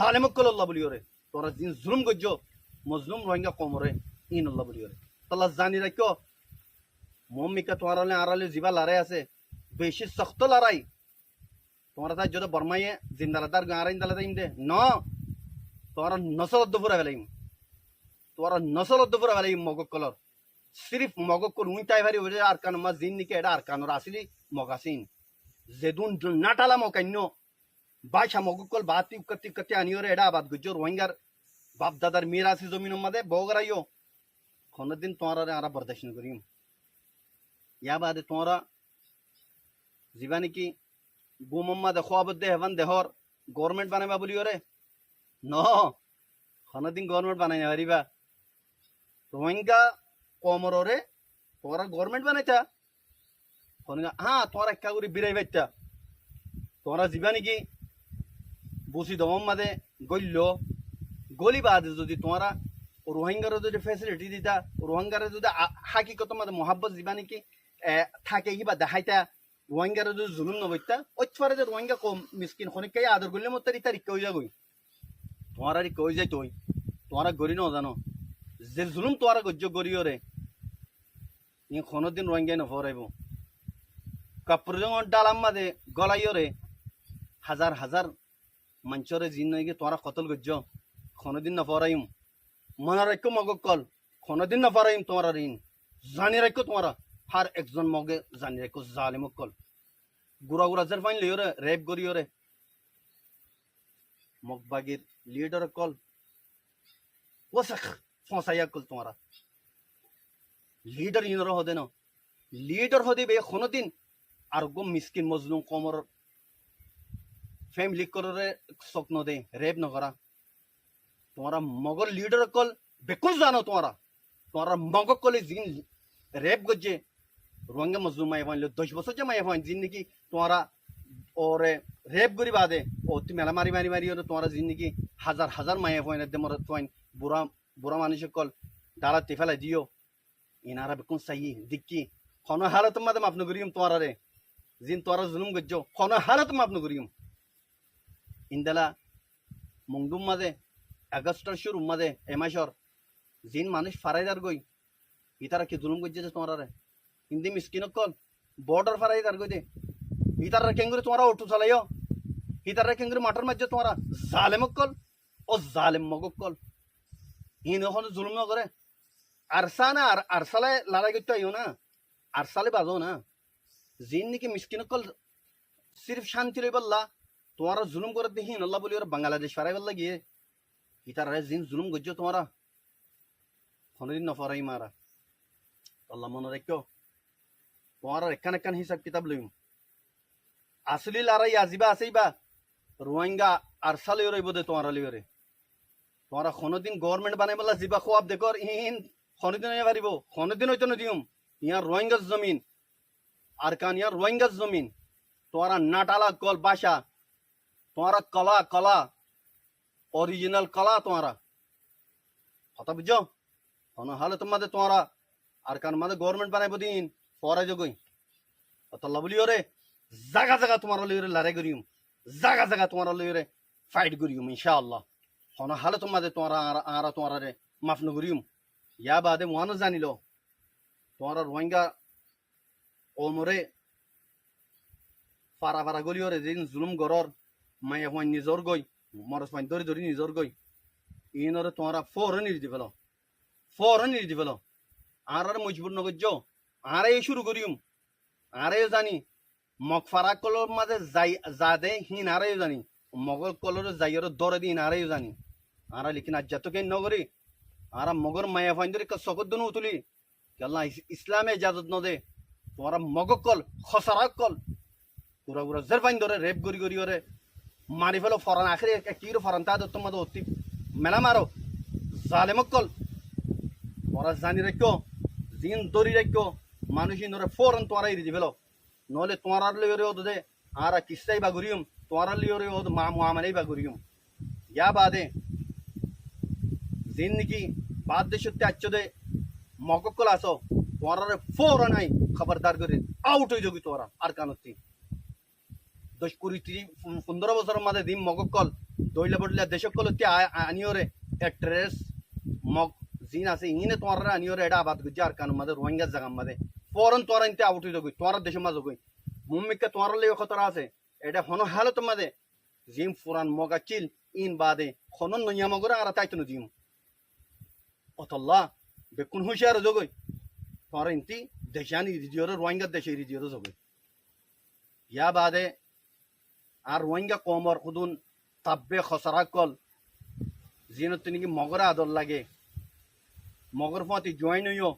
জালেমকল আল্লাহ বলি ওরে তোরা জিন জুলুম গজ্জ মজলুম রোহিঙ্গা কমরে ইন আল্লাহ বলি ওরে তাল্লা জানি রাখো মম্মিকা তোমার আড়ালে জিবা লড়াই আছে বেশি শক্ত লড়াই তোমার তাই যদি বর্মাইয়ে জিন্দালাদার গাঁরাইন দালা তাইম দে ন তোমার নসল দুপুরা ফেলাইম তোমার নসল দুপুরা ফেলাইম মগক কলর সিরিফ মগক কল উইটাই ভারি ওরে আর কান মা জিন নিকে এটা আর কানর আসিলি মগাসিন যেদুন নাটালা মকান্য বাসা মগক কল বাতি উকতি উকতি আনিওরে এটা আবাদ গুজর রোহিঙ্গার বাপ দাদার মিরাসি জমিন মাদে বগরাইও কোনদিন তোমার আর বরদাস্ত করিম ইয়া বাদে তোমরা যিবা নেকি গুমম্মা দেখো আবদ্ধে হেভান দেহর গভর্নমেন্ট বানাইবা বলি ওরে ন কোনদিন গভর্নমেন্ট বানাই পারিবা রোহিঙ্গা কমরে তোরা গভর্নমেন্ট বানাইতা কোনগা হ্যাঁ তোরা একা করে বিরাই বাইতা তোরা যিবা নেকি বসি দমম মাদে গল্য গলি বাদে যদি তোমরা রোহিঙ্গার যদি ফেসিলিটি দিতা রোহিঙ্গার যদি হাকিকত মাদে মহাব্বত যিবা নেকি থাকে কিবা দেখাইতা রোহিঙ্গার যদি জুলুম নবইতা ওইফারে যে রোহিঙ্গা কম মিসকিন খনিকাই আদর করলে মত তারি তারিখ কই যাগই তোমার আর কই যাই তুই তোমার গরি ন জানো? যে জুলুম তোমার গজ্য গরিও রে। ই কোনদিন রোহিঙ্গাই নফরাইব কাপড় ডালাম মাদে গলাইও রে। হাজার হাজার মঞ্চরে জিন নাকি তোরা কতল গজ্য কোনদিন নফরাইম। মনে রাখো মগ কল। কোনদিন নফরাইম তোমার ঋণ। জানি রাখো তোমারা। হার একজন মগে জানি রাখো জালিম কল। গুড়া গুড়া জের ফাইন লিওরে, রেপ করিওরে মগবাগির লিডার কল। ওসাখ, ফসাইয়া কল তোমারা। লিডার ইনর হদে ন লিডার হদে বে কোনদিন আর গো মিসকিন মজলুম কমর ফ্যামিলি করে স্বপ্ন দে রেপ নকরা তোমারা মগর লিডার কল বেকুল জানো তোমারা তোমারা মগ কলে জিন রেপ গজ্জে রোহিঙ্গা মজলুম মাই ফাইন দশ বছর যে মাই ফাইন জিন নাকি তোমারা ওরে রেপ করি বাদে ও তুমি মেলা মারি মারি মারি ওরে তোমারা জিন নাকি হাজার হাজার মাই ফাইন দে মর ফাইন বুড়া বুড়া মানুষ কল ডালা তে দিও ইনারা বেকুন সাই দিক্কি কোনো হালত মাদে মাপন করিম তোমারা রে জিন তোরা জুলুম গজ্জো কোনো হালত মাপন করিম ইন্দালা মংদুম মাদে আগস্টর শুরু মাদে এমাসর জিন মানুষ ফারাইদার গই ইতারা কি জুলুম যে তোমারা রে হিন্দি মিসকিন কল বর্ডার ফারাইদার গই দে ইতারা কেঙ্গুরি তোমারা অটো চালাইও ইতারা কেঙ্গুরি মাটার মাঝে তোমারা জালেম কল ও জালেম মগ কল ইন এখন জুলুম করে আরসা না আর আরসালে লড়াই করতে আইও না আরসালে বাজো না জিন নাকি মিসকিন কল সির্ফ শান্তি লই বললা তোমারা জুলুম করে দেখি আল্লাহ বলি ওরা বাংলাদেশ ফারাই বললা গিয়ে। ইতারা জিন জুলুম গজ্জো তোমারা। কোনদিন নফরাই মারা। আল্লাহ মনে রেখো, তোমার এখান এখান হিসাব কিতাব লইম। আসলি লড়াই আজিবা আছেইবা রোহিঙ্গা আর সালে রইব দে তোমার লিওরে তোমরা কোনোদিন গভর্নমেন্ট বানাই বলা জিবা খোয়াব দেখর ইন কোনোদিন পারিব, কোনোদিন হইতো নদিম। ইয়ার রোহিঙ্গার জমিন, আর কান ইয়ার রোহিঙ্গার জমিন। তোরা নাটালা কল বাসা তোরা কলা কলা অরিজিনাল কলা তোমরা কথা কোনো হালে তোমাদের তোমরা আর কান মাঝে গভর্নমেন্ট বানাইব দিন পরে যোগই অতল্লা বলি ওরে জাগা জাগা তোমার লইরে লড়াই করিম জাগা জাগা তোমার লইরে ফাইট করিম ইনশাআল্লাহ কোনো হালে তোমাদের তোমরা আর তোমার রে মাফ নকরিম ইয়া বাদে মহানো জানিল তোমরা রোহিঙ্গা ওমরে ফারা ফারা গলি ওরে যেদিন জুলুম গরর মায়ে হইন নিজর গই, মরস ফাইন ধরি ধরি নিজর গই। ইনরে তোমরা ফোরন নির দিবেল ফোরন নির দিবেল আর আর মজবুর নগজ্য আর এই শুরু করিম। আরে জানি, মগ ফারা কলর মাঝে যাই যা দে হিন আরে জানি। মগর কলর যাইয়ের দরে দিন আরে জানি। আর লিখিন আজ যত কেন নগরি। আর মগর মায়া ফাইন ধরে সকত দনু তুলি। কেলা ইসলামে ইজাজত ন দে তোমার মগ কল খসারা কল পুরা পুরা জের ফাইন ধরে রেপ করি করি ওরে। মারি ফেলো ফরান আখরি কি ফরান তা তোমাদের অতি। মেলা মারো জালেমক কল। তোরা জানি রাখো জিন দরি রাখো মানুষ ধরে ফোরন তোরা ইরি দিবেলো নহলে তোমার লিওরে ওদ দে। আর কিস্তাই বা ঘুরিম তোমার লিওরে ওদ মা মুআমালাই বা ঘুরিম ইয়া বাদে। জিন নাকি? বাদ দে সত্যি আচ্ছ দে। মককল আসো তোমার ফোরন আই। খবরদার করে আউট হয়ে যাবি তোরা আর কানতি দশ কুড়ি ত্রিশ পনেরো বছরের মাঝে দিম মককল দইলে বদলে দেশক কল তে আনিওরে। ট্রেস, মগ, জিন আছে ইনে তোমার আনিওরে এটা আবাদ গুজি আর কানু মাদে রোহিঙ্গা জায়গা মাদে ফরন তোরা ইনতে আউট হইতো গই তোমার দেশের মাঝে গই মুম্মিকে তোমার লেগে খতরা আছে, এটা হন হালত মাদে জিম ফুরান, মগা চিল, ইন বাদে, খনন নইয়া মগরা আর তাইতনো জিম। অতল্লা, বেকুন হুঁশিয়ার জগই। তোমার ইনতি দেশানি রিজিওর রোহিঙ্গা দেশে রিজিওর জগই। ইয়া বাদে আর রোহিঙ্গা কমর খুদুন তাব্বে খসরা কল। জিনত নাকি মগরা আদর লাগে। মগর ফাঁতি জয়েন হইও